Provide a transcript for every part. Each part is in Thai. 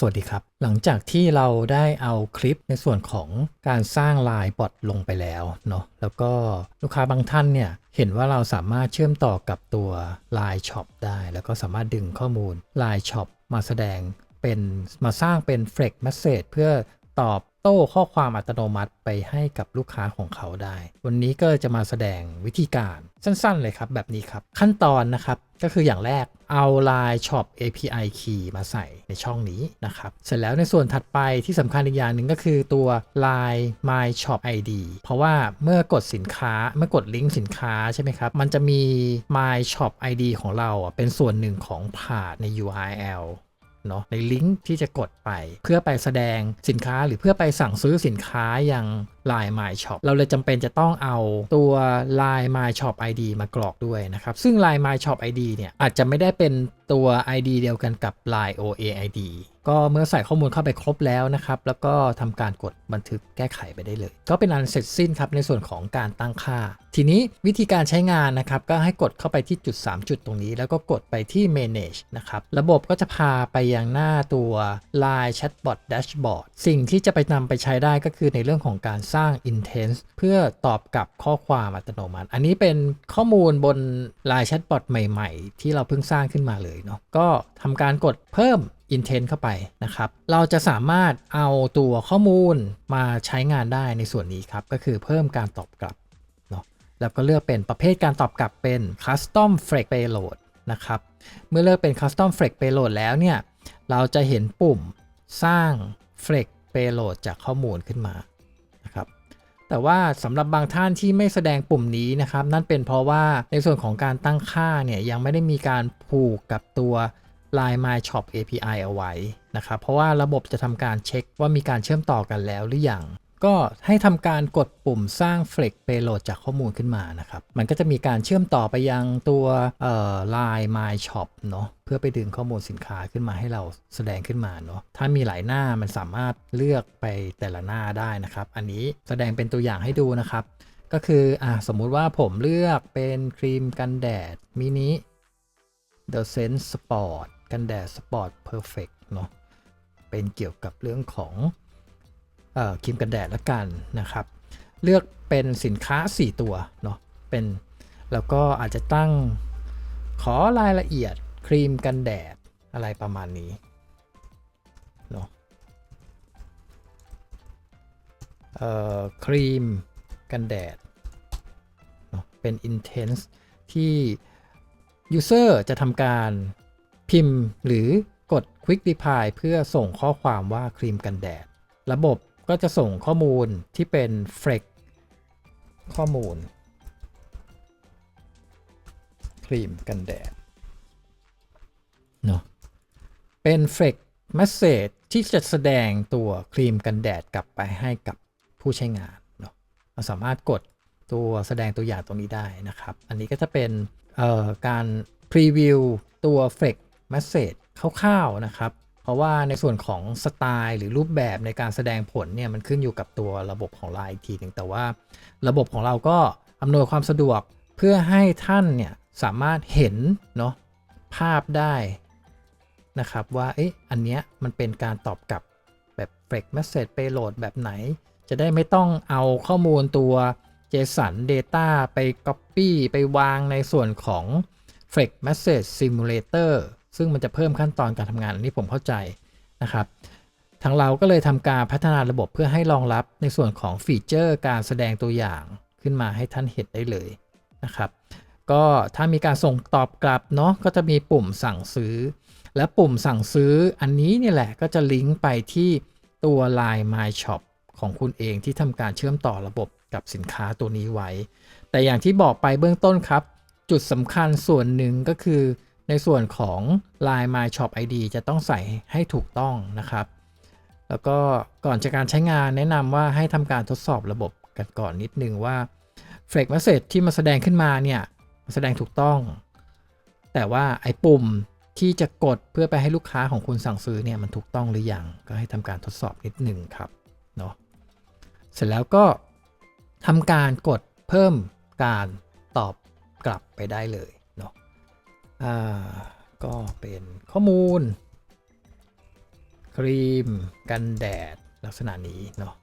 สวัสดีครับ หลังจากที่เราได้เอาคลิปในส่วนของการสร้างไลน์บอทลงไปแล้วเนาะแล้วก็ลูกค้าบางท่านเนี่ยเห็นว่าเราสามารถเชื่อมต่อกับตัว Line Shop ได้ แล้วก็สามารถดึงข้อมูล Line Shop มาแสดงเป็นมาสร้างเป็น Flex Message เพื่อ ตอบโต้ข้อความอัตโนมัติไปให้กับลูกค้าของเขาได้ วันนี้ก็จะมาแสดงวิธีการสั้นๆเลยครับแบบนี้ครับ ขั้นตอนนะครับก็คืออย่างแรกเอา Line Shop API Key มาใส่ในช่องนี้นะครับ เสร็จแล้วในส่วนถัดไปที่สำคัญอีกอย่างหนึ่งก็คือตัว Line My Shop ID เพราะว่าเมื่อกดสินค้าเมื่อกดลิงก์สินค้าใช่ไหมครับ มันจะมี My Shop ID ของเราเป็นส่วนหนึ่งของผ่านใน URL เนาะในลิงก์ที่จะกดไป เพื่อไปแสดงสินค้าหรือเพื่อไปสั่งซื้อสินค้าอย่าง Line My Shop เราเลยจำเป็นจะต้องเอาตัว Line My Shop ID มากรอกด้วยนะครับ ซึ่ง Line My Shop ID เนี่ยอาจจะไม่ได้เป็นตัว ID เดียวกันกับ Line OA ID ก็เมื่อใส่ข้อมูลเข้าไปครบแล้วนะครับ แล้วก็ทำการกดบันทึกแก้ไขไปได้เลย ก็เป็นอันเสร็จสิ้นครับในส่วนของการตั้งค่า ทีนี้วิธีการใช้งานนะครับ ก็ให้กดเข้าไปที่จุด 3 จุดตรงนี้ แล้วก็กดไปที่ manage นะครับ ระบบก็จะพาไปยังหน้าตัว Line Chatbot Dashboard สิ่งที่จะไปนำไปใช้ได้ก็คือในเรื่องของการสร้าง Intense เพื่อตอบกลับข้อความอัตโนมัติ อันนี้เป็นข้อมูลบน Line Chatbot ใหม่ๆ ที่เราเพิ่งสร้างขึ้นมาเลยเนาะก็ทำการกดเพิ่ม intent เข้าไปนะครับ เราจะสามารถเอาตัวข้อมูลมาใช้งานได้ในส่วนนี้ครับ ก็คือเพิ่มการตอบกลับเนาะแล้วก็เลือกเป็นประเภทการตอบกลับเป็น custom flex payload นะครับ เมื่อเลือกเป็น custom flex payload แล้วเนี่ย เราจะเห็นปุ่มสร้าง flex payload จากข้อมูลขึ้นมา แต่ว่าสำหรับบางท่านที่ไม่แสดงปุ่มนี้นะครับ นั่นเป็นเพราะว่าในส่วนของการตั้งค่าเนี่ยยังไม่ได้มีการผูกกับตัว Line My Shop API เอาไว้นะครับ เพราะว่าระบบจะทำการเช็คว่ามีการเชื่อมต่อกันแล้วหรือยัง ก็ให้ทำการกดปุ่มสร้าง Flex Payload จากข้อมูลขึ้นมานะครับ มันก็จะมีการเชื่อมต่อไปยังตัวเอ่อ Line My Shop เนาะเพื่อไปดึงข้อมูลสินค้าขึ้นมาให้เราแสดงขึ้นมาเนาะถ้ามีหลายหน้ามันสามารถเลือกไปแต่ละหน้าได้นะครับ อันนี้แสดงเป็นตัวอย่างให้ดูนะครับ ก็คืออะสมมุติว่าผมเลือกเป็นครีมกันแดดมินิ The Sense Sport กันแดด Sport Perfect เนาะเป็นเกี่ยวกับเรื่องของ ครีมกันแดดละกันนะครับ เลือกเป็นสินค้า 4 ตัวเนาะเป็นแล้วก็อาจจะตั้งขอรายละเอียดครีมกันแดดอะไรประมาณนี้เนาะเอ่อครีมกันแดดเนาะเป็น intense ที่ user จะทำการพิมพ์หรือกด Quick Reply เพื่อส่งข้อความว่าครีมกันแดด ระบบ ก็จะส่งข้อมูลที่เป็น Flex ข้อมูล ครีมกันแดดเนาะเป็น Flex Message ที่จะแสดงตัวครีมกันแดดกลับไปให้กับผู้ใช้งานเนาะเราสามารถกดตัวแสดงตัวอย่างตรงนี้ได้นะครับ อันนี้ก็จะเป็นการพรีวิวตัว Flex Message คร่าวๆนะครับ เพราะว่าในส่วนของสไตล์หรือรูปแบบในการแสดงผลเนี่ยมันขึ้นอยู่กับตัวระบบของ Line อีกทีหนึ่งแต่ว่า ระบบของเราก็อำนวยความสะดวกเพื่อให้ท่านเนี่ยสามารถเห็นเนาะภาพได้นะครับว่าเอ๊ะอันเนี้ยมันเป็นการตอบกลับแบบ Flex Message Payload แบบไหน จะได้ไม่ต้องเอาข้อมูลตัว JSON Data ไป Copy ไปวางในส่วนของ Flex Message Simulator ซึ่งมันจะเพิ่มขั้นตอนการทำงานอันนี้ผมเข้าใจนะครับทางเราก็เลยทำการพัฒนาระบบเพื่อให้รองรับในส่วนของฟีเจอร์การแสดงตัวอย่างขึ้นมาให้ท่านเห็นได้เลยนะครับ ก็ถ้ามีการส่งตอบกลับเนาะก็จะมีปุ่มสั่งซื้อ และปุ่มสั่งซื้ออันนี้นี่แหละก็จะลิงก์ไปที่ตัว Line My Shop ของคุณเองที่ทำการเชื่อมต่อระบบกับสินค้าตัวนี้ไว้ แต่อย่างที่บอกไปเบื้องต้นครับ จุดสำคัญส่วนหนึ่งก็คือ ในส่วนของ Line My Shop ID จะต้องใส่ให้ถูกต้องนะครับ แล้วก็ก่อนจะการใช้งานแนะนำว่าให้ทำการทดสอบระบบกันก่อนนิดนึงว่า Flex Message ที่มาแสดงขึ้นมาเนี่ยแสดงถูกต้อง แต่ว่าไอ้ปุ่มที่จะกดเพื่อไปให้ลูกค้าของคุณสั่งซื้อเนี่ยมันถูกต้องหรือยังก็ให้ทำการทดสอบนิดนึงครับเนาะเสร็จแล้วก็ทำการกดเพิ่มการตอบกลับไปได้เลย อ่า ก็เป็นข้อมูล ครีม กันแดดลักษณะนี้เนาะ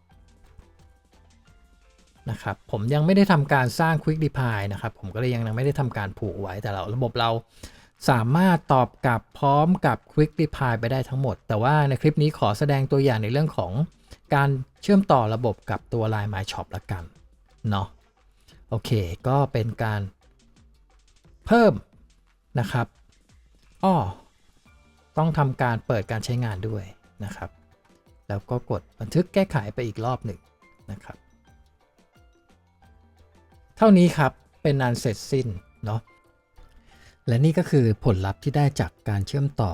นะครับผมยังไม่ได้ทำการสร้าง Quick Reply นะครับ ผมก็เลยยังไม่ได้ทำการผูกไว้แต่เราระบบเราสามารถตอบกลับพร้อมกับ Quick Reply ไปได้ทั้งหมด แต่ว่าในคลิปนี้ขอแสดงตัวอย่างในเรื่องของการเชื่อมต่อระบบกับตัว Line My Shop ละกันเนาะโอเค ก็เป็นการเพิ่ม นะครับอ้อต้องทำการเปิดการใช้งานด้วยนะครับ แล้วก็กดบันทึกแก้ไขไปอีกรอบหนึ่งนะครับ เท่านี้ครับเป็นอันเสร็จสิ้นเนาะและนี่ก็คือผลลัพธ์ที่ได้จากการเชื่อมต่อ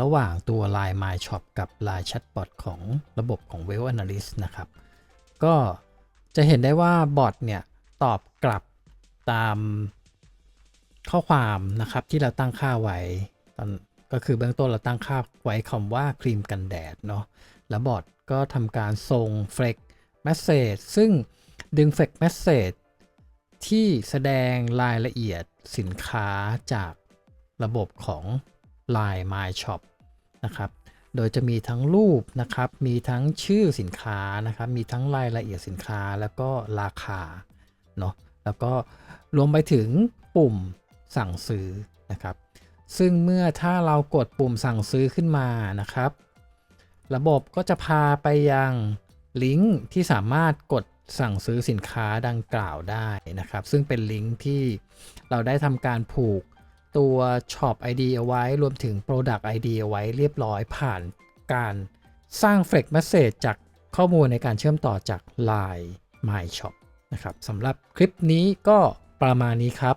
ระหว่างตัว Line My Shop กับ Line Chatbot ของระบบของ w e l l Analyst นะครับ ก็จะเห็นได้ว่าบอทเนี่ยตอบกลับตาม ข้อความนะครับที่เราตั้งค่าไว้ตอนก็คือเบื้องต้นเราตั้งค่าไว้คำว่าครีมกันแดดเนาะแล้วบอทก็ทำการส่ง Flex Message ซึ่งดึง Flex Message ที่แสดงรายละเอียดสินค้าจากระบบของ Line My Shop นะครับ โดยจะมีทั้งรูปนะครับ มีทั้งชื่อสินค้านะครับ มีทั้งรายละเอียดสินค้าแล้วก็ราคาเนาะ แล้วก็รวมไปถึงปุ่ม สั่งซื้อนะครับ ซึ่งเมื่อถ้าเรากดปุ่มสั่งซื้อขึ้นมานะครับ ระบบก็จะพาไปยังลิงก์ที่สามารถกดสั่งซื้อสินค้าดังกล่าวได้นะครับ ซึ่งเป็นลิงก์ที่เราได้ทำการผูกตัว Shop ID เอาไว้รวมถึง Product ID เอาไว้เรียบร้อยผ่านการสร้าง f l e x Message จากข้อมูลในการเชื่อมต่อจาก Line My Shop นะครับสำหรับคลิปนี้ก็ประมาณนี้ครับ